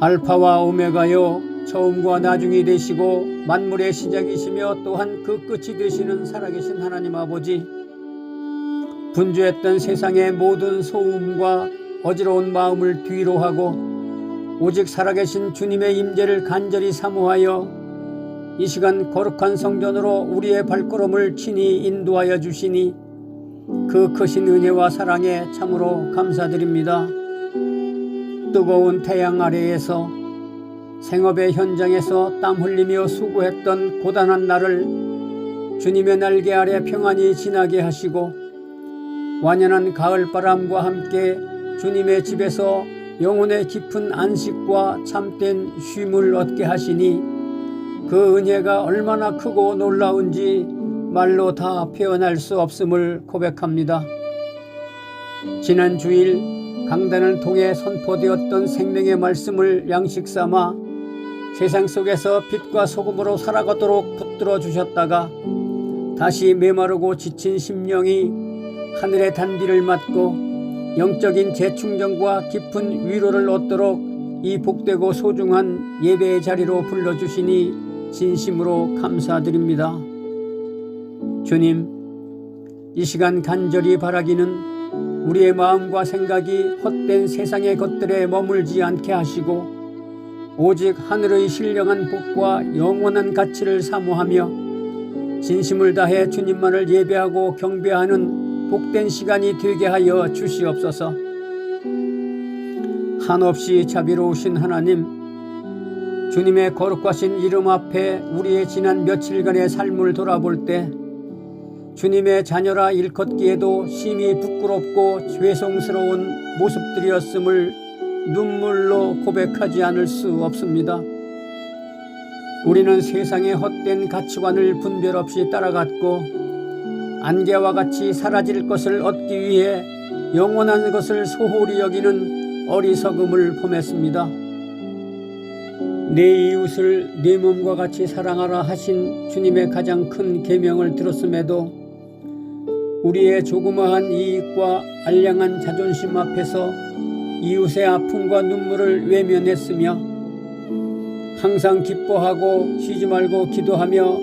알파와 오메가요 처음과 나중이 되시고 만물의 시작이시며 또한 그 끝이 되시는 살아계신 하나님 아버지 분주했던 세상의 모든 소음과 어지러운 마음을 뒤로 하고 오직 살아계신 주님의 임재를 간절히 사모하여 이 시간 거룩한 성전으로 우리의 발걸음을 친히 인도하여 주시니 그 크신 은혜와 사랑에 참으로 감사드립니다. 뜨거운 태양 아래에서 생업의 현장에서 땀 흘리며 수고했던 고단한 날을 주님의 날개 아래 평안히 지나게 하시고 완연한 가을 바람과 함께 주님의 집에서 영혼의 깊은 안식과 참된 쉼을 얻게 하시니 그 은혜가 얼마나 크고 놀라운지 말로 다 표현할 수 없음을 고백합니다. 지난 주일 강단을 통해 선포되었던 생명의 말씀을 양식 삼아 세상 속에서 빛과 소금으로 살아가도록 붙들어 주셨다가 다시 메마르고 지친 심령이 하늘의 단비를 맞고 영적인 재충전과 깊은 위로를 얻도록 이 복되고 소중한 예배의 자리로 불러주시니 진심으로 감사드립니다. 주님, 이 시간 간절히 바라기는 우리의 마음과 생각이 헛된 세상의 것들에 머물지 않게 하시고 오직 하늘의 신령한 복과 영원한 가치를 사모하며 진심을 다해 주님만을 예배하고 경배하는 복된 시간이 되게 하여 주시옵소서. 한없이 자비로우신 하나님, 주님의 거룩하신 이름 앞에 우리의 지난 며칠간의 삶을 돌아볼 때 주님의 자녀라 일컫기에도 심히 부끄럽고 죄송스러운 모습들이었음을 눈물로 고백하지 않을 수 없습니다. 우리는 세상의 헛된 가치관을 분별 없이 따라갔고 안개와 같이 사라질 것을 얻기 위해 영원한 것을 소홀히 여기는 어리석음을 범했습니다. 내 이웃을 내 몸과 같이 사랑하라 하신 주님의 가장 큰 계명을 들었음에도 우리의 조그마한 이익과 알량한 자존심 앞에서 이웃의 아픔과 눈물을 외면했으며 항상 기뻐하고 쉬지 말고 기도하며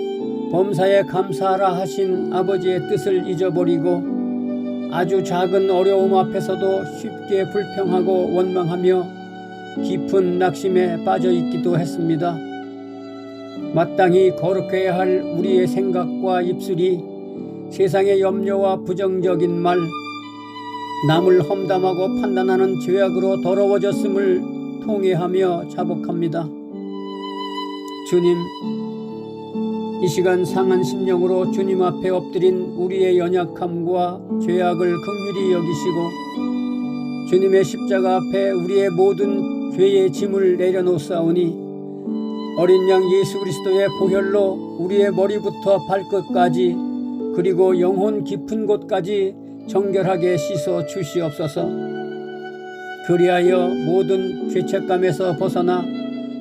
범사에 감사하라 하신 아버지의 뜻을 잊어버리고 아주 작은 어려움 앞에서도 쉽게 불평하고 원망하며 깊은 낙심에 빠져 있기도 했습니다. 마땅히 거룩해야 할 우리의 생각과 입술이 세상의 염려와 부정적인 말, 남을 험담하고 판단하는 죄악으로 더러워졌음을 통회하며 자복합니다. 주님, 이 시간 상한 심령으로 주님 앞에 엎드린 우리의 연약함과 죄악을 긍휼히 여기시고 주님의 십자가 앞에 우리의 모든 죄의 짐을 내려놓사오니 어린 양 예수 그리스도의 보혈로 우리의 머리부터 발끝까지 그리고 영혼 깊은 곳까지 정결하게 씻어 주시옵소서. 그리하여 모든 죄책감에서 벗어나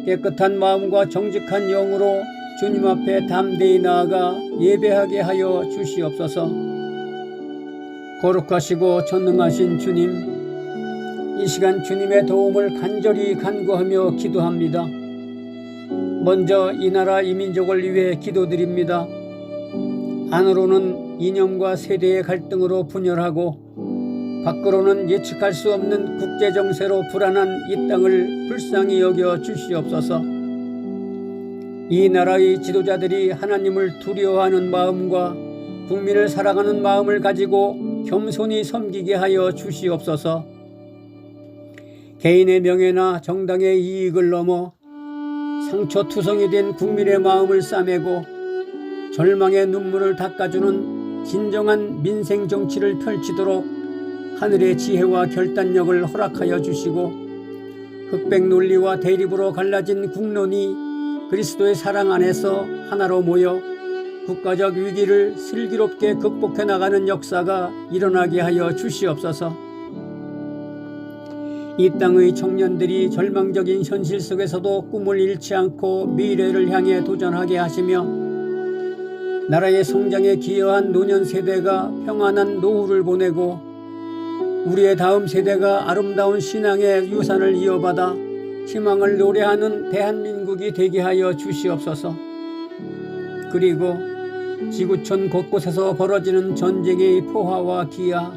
깨끗한 마음과 정직한 영으로 주님 앞에 담대히 나아가 예배하게 하여 주시옵소서. 거룩하시고 전능하신 주님, 이 시간 주님의 도움을 간절히 간구하며 기도합니다. 먼저 이 나라 이 민족을 위해 기도드립니다. 안으로는 이념과 세대의 갈등으로 분열하고 밖으로는 예측할 수 없는 국제 정세로 불안한 이 땅을 불쌍히 여겨 주시옵소서. 이 나라의 지도자들이 하나님을 두려워하는 마음과 국민을 사랑하는 마음을 가지고 겸손히 섬기게 하여 주시옵소서. 개인의 명예나 정당의 이익을 넘어 상처투성이 된 국민의 마음을 싸매고 절망의 눈물을 닦아주는 진정한 민생 정치를 펼치도록 하늘의 지혜와 결단력을 허락하여 주시고 흑백 논리와 대립으로 갈라진 국론이 그리스도의 사랑 안에서 하나로 모여 국가적 위기를 슬기롭게 극복해 나가는 역사가 일어나게 하여 주시옵소서. 이 땅의 청년들이 절망적인 현실 속에서도 꿈을 잃지 않고 미래를 향해 도전하게 하시며 나라의 성장에 기여한 노년 세대가 평안한 노후를 보내고 우리의 다음 세대가 아름다운 신앙의 유산을 이어받아 희망을 노래하는 대한민국이 되게 하여 주시옵소서. 그리고 지구촌 곳곳에서 벌어지는 전쟁의 포화와 기아,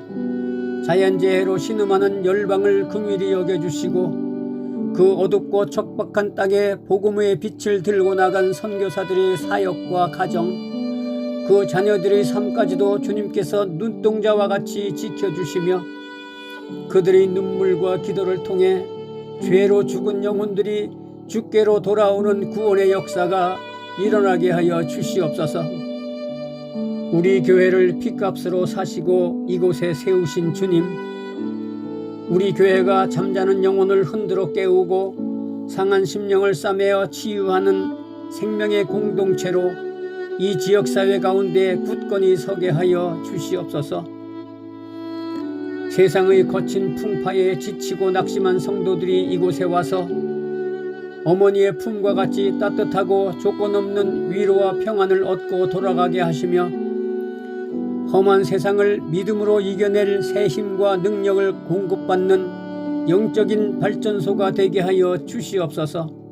자연재해로 신음하는 열방을 긍휼히 여겨주시고 그 어둡고 척박한 땅에 복음의 빛을 들고 나간 선교사들의 사역과 가정, 그 자녀들의 삶까지도 주님께서 눈동자와 같이 지켜주시며 그들의 눈물과 기도를 통해 죄로 죽은 영혼들이 주께로 돌아오는 구원의 역사가 일어나게 하여 주시옵소서. 우리 교회를 피값으로 사시고 이곳에 세우신 주님, 우리 교회가 잠자는 영혼을 흔들어 깨우고 상한 심령을 싸매어 치유하는 생명의 공동체로 이 지역 사회 가운데 굳건히 서게 하여 주시옵소서. 세상의 거친 풍파에 지치고 낙심한 성도들이 이곳에 와서 어머니의 품과 같이 따뜻하고 조건 없는 위로와 평안을 얻고 돌아가게 하시며 험한 세상을 믿음으로 이겨낼 새 힘과 능력을 공급받는 영적인 발전소가 되게 하여 주시옵소서.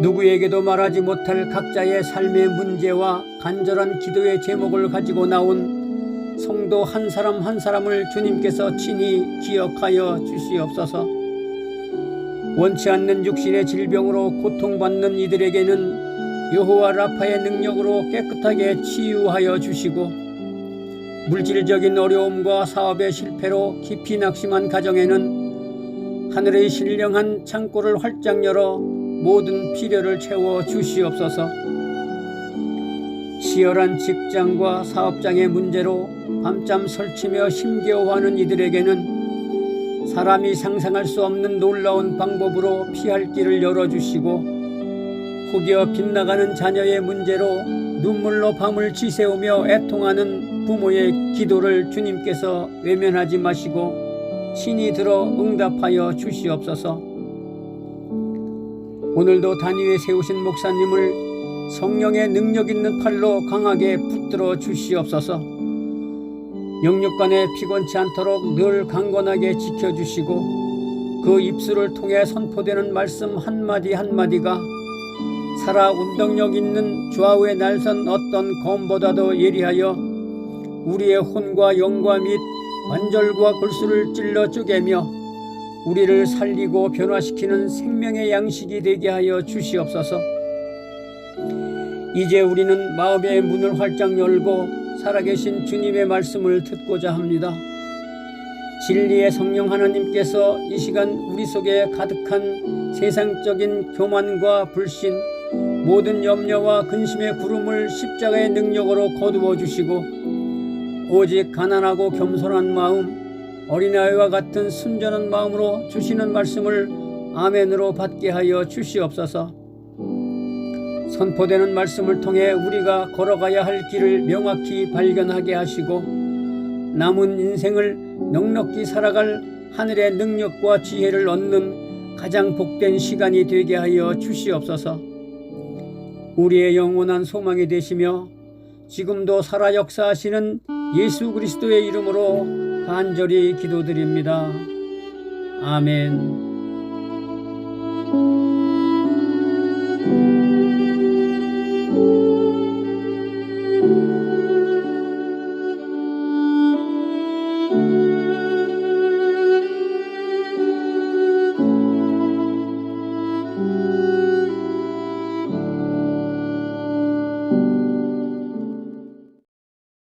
누구에게도 말하지 못할 각자의 삶의 문제와 간절한 기도의 제목을 가지고 나온 성도 한 사람 한 사람을 주님께서 친히 기억하여 주시옵소서. 원치 않는 육신의 질병으로 고통받는 이들에게는 여호와 라파의 능력으로 깨끗하게 치유하여 주시고 물질적인 어려움과 사업의 실패로 깊이 낙심한 가정에는 하늘의 신령한 창고를 활짝 열어 모든 필요를 채워 주시옵소서. 치열한 직장과 사업장의 문제로 밤잠 설치며 힘겨워하는 이들에게는 사람이 상상할 수 없는 놀라운 방법으로 피할 길을 열어주시고 혹여 빗나가는 자녀의 문제로 눈물로 밤을 지새우며 애통하는 부모의 기도를 주님께서 외면하지 마시고 신이 들어 응답하여 주시옵소서. 오늘도 단위에 세우신 목사님을 성령의 능력 있는 팔로 강하게 붙들어 주시옵소서. 영육간에 피곤치 않도록 늘 강건하게 지켜주시고 그 입술을 통해 선포되는 말씀 한마디 한마디가 살아 운동력 있는 좌우의 날선 어떤 검보다도 예리하여 우리의 혼과 영과 및 관절과 골수를 찔러 쪼개며 우리를 살리고 변화시키는 생명의 양식이 되게 하여 주시옵소서. 이제 우리는 마음의 문을 활짝 열고 살아계신 주님의 말씀을 듣고자 합니다. 진리의 성령 하나님께서 이 시간 우리 속에 가득한 세상적인 교만과 불신, 모든 염려와 근심의 구름을 십자가의 능력으로 거두어 주시고 오직 가난하고 겸손한 마음, 어린아이와 같은 순전한 마음으로 주시는 말씀을 아멘으로 받게 하여 주시옵소서. 선포되는 말씀을 통해 우리가 걸어가야 할 길을 명확히 발견하게 하시고 남은 인생을 넉넉히 살아갈 하늘의 능력과 지혜를 얻는 가장 복된 시간이 되게 하여 주시옵소서. 우리의 영원한 소망이 되시며 지금도 살아 역사하시는 예수 그리스도의 이름으로 간절히 기도드립니다. 아멘.